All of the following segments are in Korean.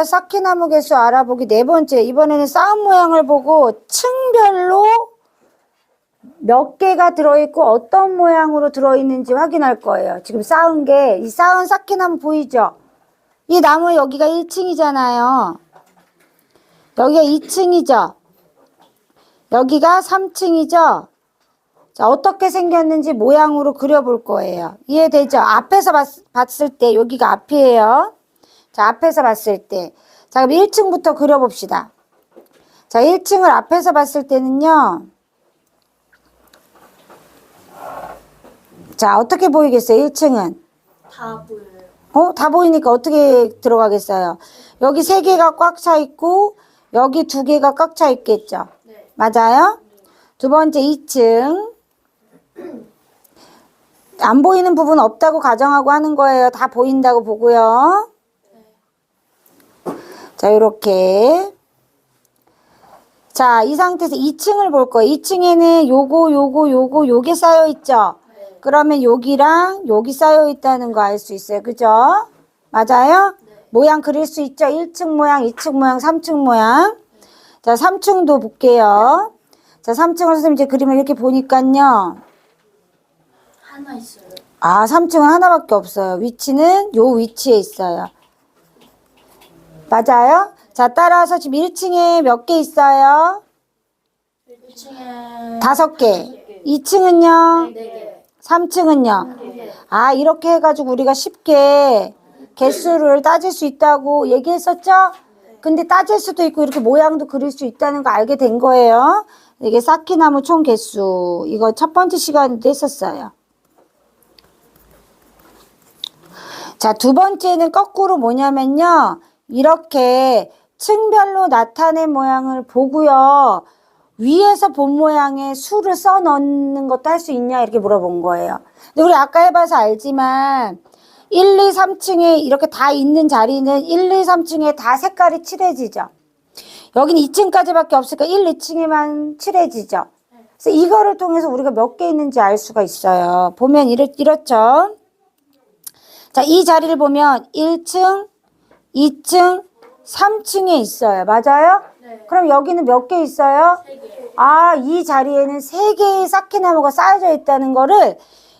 여기까지 쌓기나무 개수 알아보기 네 번째. 이번에는 쌓은 모양을 보고 층별로 몇 개가 들어있고 어떤 모양으로 들어있는지 확인할 거예요. 지금 쌓은 게, 이 쌓은 쌓기나무 보이죠? 이 나무 여기가 1층이잖아요. 여기가 2층이죠? 여기가 3층이죠? 자, 어떻게 생겼는지 모양으로 그려볼 거예요. 이해되죠? 앞에서 봤, 봤을 때, 여기가 앞이에요. 자, 앞에서 봤을 때. 자, 그럼 1층부터 그려봅시다. 자, 1층을 앞에서 봤을 때는요. 자, 어떻게 보이겠어요? 1층은. 다 보여요. 어? 다 보이니까 어떻게 들어가겠어요? 여기 세 개가 꽉 차 있고, 여기 두 개가 꽉 차 있겠죠? 네. 맞아요? 두 번째 2층. 안 보이는 부분 없다고 가정하고 하는 거예요. 다 보인다고 보고요. 자, 요렇게. 자, 이 상태에서 2층을 볼 거예요. 2층에는 요거, 요거, 요거, 요게 쌓여 있죠? 네. 그러면 여기랑 여기 쌓여 있다는 거 알 수 있어요. 그죠? 맞아요? 모양 그릴 수 있죠? 1층 모양, 2층 모양, 3층 모양. 자, 3층도 볼게요. 자, 3층을 선생님 이제 그림을 이렇게 보니까요. 하나 있어요. 아, 3층은 하나밖에 없어요. 위치는 요 위치에 있어요. 맞아요? 자, 따라서 지금 1층에 몇 개 있어요? 1층에 다섯 개. 2층은요? 네 개. 3층은요? 네 개. 아, 이렇게 해가지고 우리가 쉽게 개수를 따질 수 있다고 얘기했었죠? 근데 따질 수도 있고 이렇게 모양도 그릴 수 있다는 거 알게 된 거예요. 이게 쌓기나무 총 개수. 이거 첫 번째 시간에도 했었어요. 자, 두 번째는 거꾸로 뭐냐면요. 이렇게 층별로 나타낸 모양을 보고요. 위에서 본 모양의 수를 써 넣는 것도 할 수 있냐 이렇게 물어본 거예요. 근데 우리 아까 해봐서 알지만 1, 2, 3층에 이렇게 다 있는 자리는 1, 2, 3층에 다 색깔이 칠해지죠. 여기는 2층까지밖에 없으니까 1, 2층에만 칠해지죠. 그래서 이거를 통해서 우리가 몇 개 있는지 알 수가 있어요. 보면 이렇, 이렇죠. 자, 이 자리를 보면 1층, 2층, 3층에 있어요. 맞아요? 네. 그럼 여기는 몇 개 있어요? 세 개. 아, 이 자리에는 세 개의 쌓기나무가 쌓여져 있다는 거를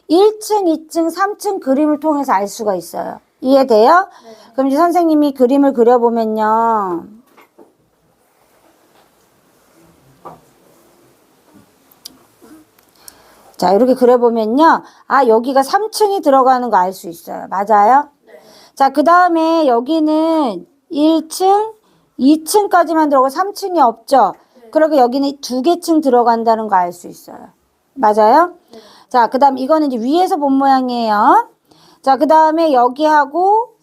1층, 2층, 3층 그림을 통해서 알 수가 있어요. 이해돼요? 그럼 이제 선생님이 그림을 그려보면요. 자, 이렇게 그려보면요. 아, 여기가 3층이 들어가는 거 알 수 있어요. 맞아요? 네. 자, 그 다음에 여기는 1층, 2층까지만 들어가고 3층이 없죠? 그러고 여기는 두 개 층 들어간다는 거 알 수 있어요. 맞아요? 자, 그 다음 이거는 이제 위에서 본 모양이에요. 자, 그 다음에 여기하고.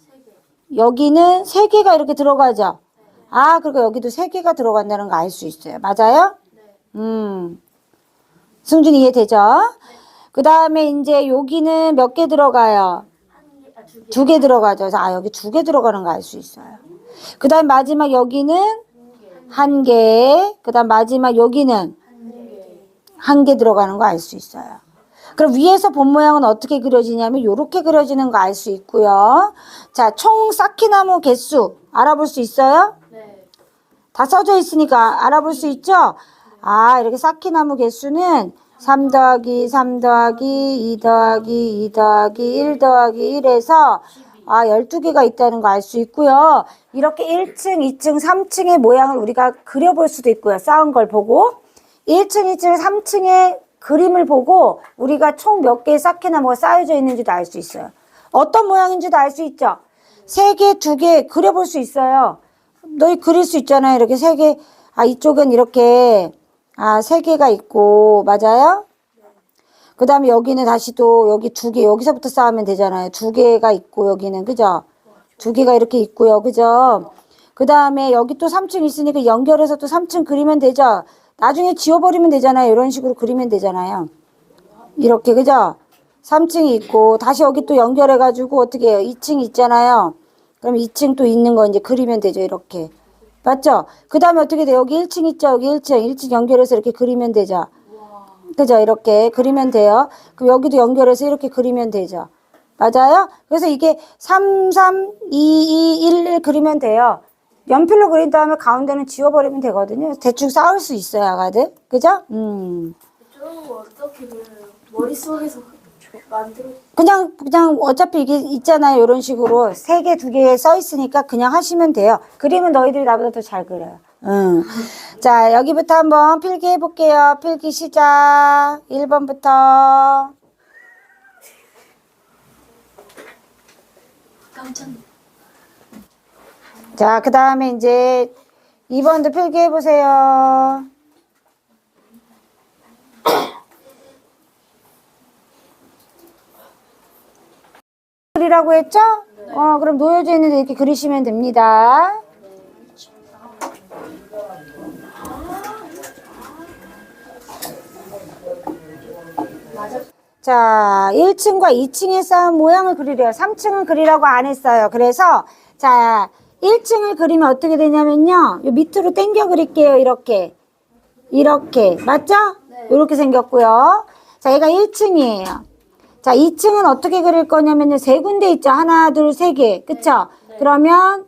여기는 세 개가 이렇게 들어가죠? 아, 그리고 여기도 세 개가 들어간다는 거 알 수 있어요. 맞아요? 네. 음. 승준 이해되죠? 그 다음에 이제 여기는 몇 개 들어가요? 두 개. 들어가죠. 그래서 아, 여기 두 개 들어가는 거 알 수 있어요. 그 다음 마지막 여기는 한 개. 그 다음 마지막 여기는 한 개. 한개 들어가는 거 알 수 있어요. 그럼 위에서 본 모양은 어떻게 그려지냐면 요렇게 그려지는 거 알 수 있고요. 자, 총 쌓기나무 개수 알아볼 수 있어요? 네. 다 써져 있으니까 알아볼 수 있죠? 아, 이렇게 쌓기나무 개수는 3 더하기 3 더하기 2 더하기 2 더하기 1 더하기 1에서 아, 12개가 있다는 거 알 수 있고요. 이렇게 1층, 2층, 3층의 모양을 우리가 그려볼 수도 있고요. 쌓은 걸 보고. 1층, 2층, 3층의 그림을 보고 우리가 총 몇 개의 쌓기나무가 쌓여져 있는지도 알 수 있어요. 어떤 모양인지도 알 수 있죠? 세 개, 두개 그려볼 수 있어요. 너희 그릴 수 있잖아요. 이렇게 세 개. 아, 이쪽은 이렇게, 아, 세 개가 있고, 맞아요? 그 다음에 여기는 다시 또 여기 두 개, 여기서부터 쌓으면 되잖아요. 두 개가 있고, 여기는, 그죠? 두 개가 이렇게 있고요. 그죠? 그 다음에 여기 또 3층 있으니까 연결해서 또 3층 그리면 되죠? 나중에 지워버리면 되잖아요. 이런 식으로 그리면 되잖아요. 이렇게, 그죠? 3층이 있고, 다시 여기 또 연결해가지고, 어떻게 해요? 2층 있잖아요. 그럼 2층 또 있는 거 이제 그리면 되죠. 이렇게. 맞죠? 그 다음에 어떻게 돼요? 여기 1층 있죠? 여기 1층. 1층 연결해서 이렇게 그리면 되죠? 그죠? 이렇게 그리면 돼요. 그럼 여기도 연결해서 이렇게 그리면 되죠. 맞아요? 그래서 이게 3, 3, 2, 2, 1, 1 그리면 돼요. 연필로 그린 다음에 가운데는 지워버리면 되거든요. 대충 쌓을 수 있어요, 아가들. 그죠? 음. 거 어떻게 그려요? 머릿속에서 만들어 그냥, 그냥 어차피 이게 있잖아요. 이런 식으로 세 개, 두 개 써 있으니까 그냥 하시면 돼요. 그림은 너희들이 나보다 더 잘 그려요. 응. 자, 여기부터 한번 필기 해볼게요. 필기 시작. 1번부터. 깜짝 자, 그 다음에 이제 2번도 필기해보세요. 그리라고 했죠? 어, 그럼 놓여져 있는 데 이렇게 그리시면 됩니다. 자, 1층과 2층의 싸움 모양을 그리래요. 3층은 그리라고 안 했어요. 그래서, 자, 1층을 그리면 어떻게 되냐면요. 요 밑으로 당겨 그릴게요. 이렇게. 이렇게. 맞죠? 이렇게 생겼고요. 자, 얘가 1층이에요. 자, 2층은 어떻게 그릴 거냐면요. 세 군데 있죠. 하나, 둘, 세 개. 그쵸? 그러면,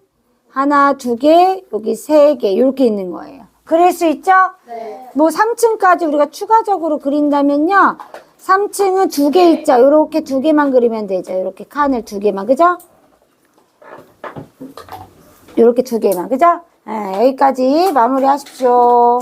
하나, 두 개, 여기 세 개. 이렇게 있는 거예요. 그릴 수 있죠? 네. 뭐 3층까지 우리가 추가적으로 그린다면요. 3층은 두 개 있죠. 요렇게 두 개만 그리면 되죠. 요렇게 칸을 두 개만. 그죠? 요렇게 두 개만. 그죠? 예, 여기까지 마무리 하십시오.